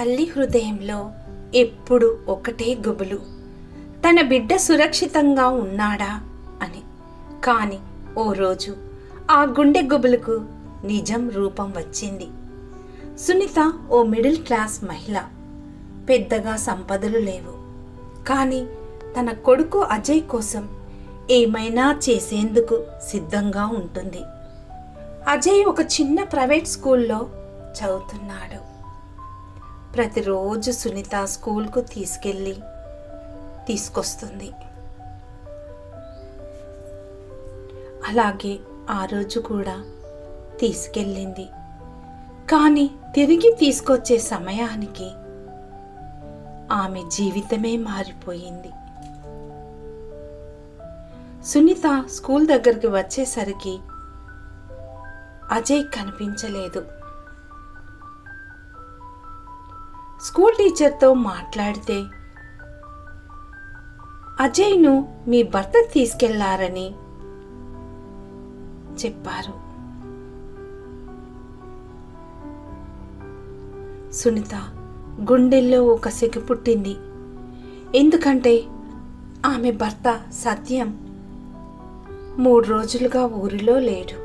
తల్లి హృదయంలో ఎప్పుడు ఒకటే గుబులు. తన బిడ్డ సురక్షితంగా ఉన్నాడా అని. కాని ఓ రోజు ఆ గుండె గుబులకు నిజం రూపం వచ్చింది. సునీత ఓ మిడిల్ క్లాస్ మహిళ. పెద్దగా సంపదలు లేవు. కానీ తన కొడుకు అజయ్ కోసం ఏమైనా చేసేందుకు సిద్ధంగా ఉంటుంది. అజయ్ ఒక చిన్న ప్రైవేట్ స్కూల్లో చదువుతున్నాడు. ప్రతిరోజు సునీత స్కూల్కు తీసుకెళ్ళి తీసుకొస్తుంది. అలాగే ఆ రోజు కూడా తీసుకెళ్ళింది. కానీ తిరిగి తీసుకొచ్చే సమయానికి ఆమె జీవితమే మారిపోయింది. సునీత స్కూల్ దగ్గరికి వచ్చేసరికి అజయ్ కనిపించలేదు. స్కూల్ టీచర్తో మాట్లాడితే అజయ్ను మీ భర్త తీసుకెళ్ళారని చెప్పారు. సునీత గుండెల్లో ఒక సిగ్గు పుట్టింది. ఎందుకంటే ఆమె భర్త సత్యం మూడు రోజులుగా ఊరిలో లేడు.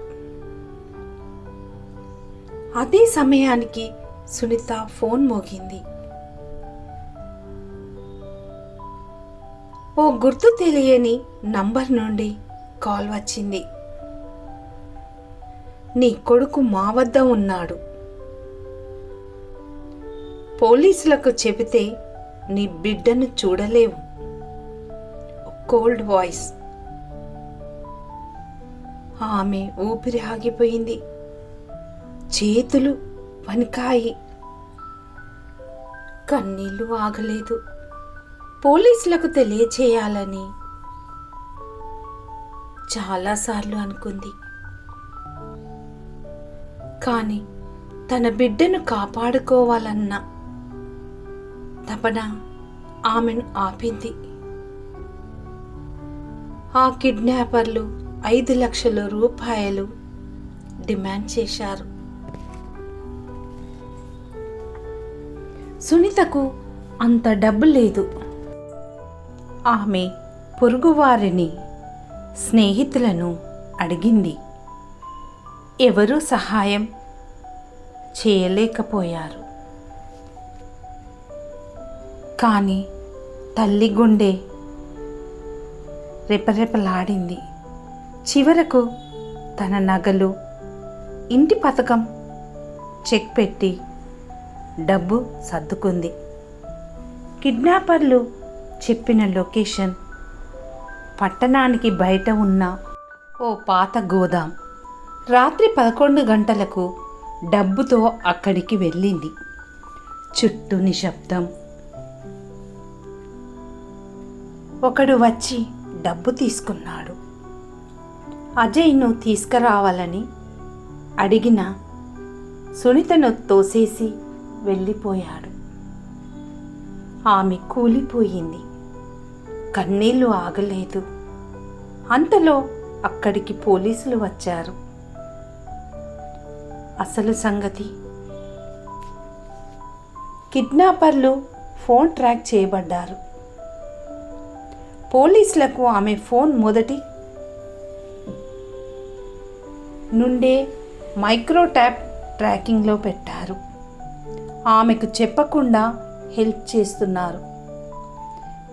అదే సమయానికి సునీత ఫోన్ మోగింది. ఓ గుర్తు తెలియని నంబర్ నుండి కాల్ వచ్చింది. నీ కొడుకు మా వద్ద ఉన్నాడు. పోలీసులకు చెబితే నీ బిడ్డను చూడలేవు. Cold voice. ఆమె ఊపిరి ఆగిపోయింది. చేతులు వణికాయి కన్నీళ్ళు ఆగలేదు. పోలీసులకు తెలియచేయాలని. చాలాసార్లు అనుకుంది. కానీ తన బిడ్డను కాపాడుకోవాలన్న తపన ఆమెను ఆపింది. ఆ కిడ్నాపర్లు ఐదు లక్షల రూపాయలు డిమాండ్ చేశారు. సునీతకు అంత డబ్బు లేదు. ఆమె పొరుగువారిని స్నేహితులను అడిగింది. ఎవరూ సహాయం చేయలేకపోయారు. కానీ తల్లి గుండె రెపరెపలాడింది. చివరకు తన నగలు ఇంటి పథకం చెక్ పెట్టి డబ్బు సర్దుకుంది. కిడ్నాపర్లు చెప్పిన లొకేషన్. పట్టణానికి బయట ఉన్న ఓ పాత గోదాం. రాత్రి పదకొండు గంటలకు డబ్బుతో అక్కడికి వెళ్ళింది. చుట్టూ నిశ్శబ్దం. ఒకడు వచ్చి డబ్బు తీసుకున్నాడు. అజయ్ను తీసుకురావాలని అడిగిన సునీతను తోసేసి వెళ్ళిపోయాడు. ఆమె కూలిపోయింది. కన్నీళ్ళు ఆగలేదు. అంతలో అక్కడికి పోలీసులు వచ్చారు. అసలు సంగతి? కిడ్నాపర్లు ఫోన్ ట్రాక్ చేయబడ్డారు. పోలీసులకు ఆమె ఫోన్ మొదటి నుండే మైక్రో ట్యాప్ ట్రాకింగ్లో పెట్టారు. ఆమెకు చెప్పకుండా హెల్ప్ చేస్తున్నారు.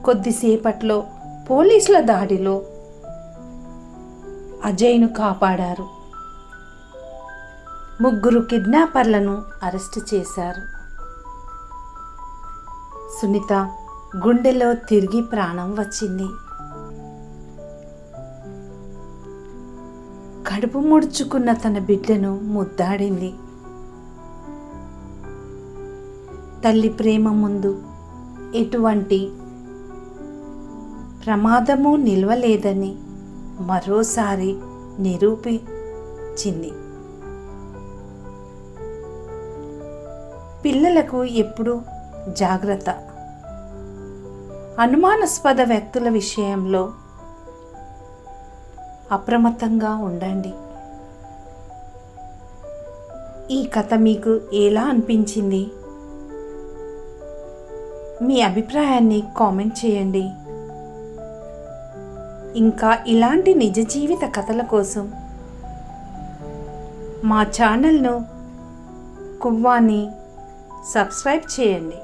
కొద్దిసేపట్లో పోలీసుల దాడిలో అజయ్ను కాపాడారు. ముగ్గురు కిడ్నాపర్లను అరెస్ట్ చేశారు. సునీత గుండెలో తిరిగి ప్రాణం వచ్చింది. కడుపు ముడుచుకున్న తన బిడ్డను ముద్దాడింది. తల్లి ప్రేమ ముందు ఎటువంటి ప్రమాదము నిల్వలేదని మరోసారి నిరూపించింది. పిల్లలకు ఎప్పుడు జాగ్రత్త. అనుమానాస్పద వ్యక్తుల విషయంలో అప్రమత్తంగా ఉండండి. ఈ కథ మీకు ఎలా అనిపించింది? మీ అభిప్రాయాన్ని కామెంట్ చేయండి. ఇంకా ఇలాంటి నిజ జీవిత కథల కోసం మా ఛానల్ను కువ్వాని సబ్స్క్రైబ్ చేయండి.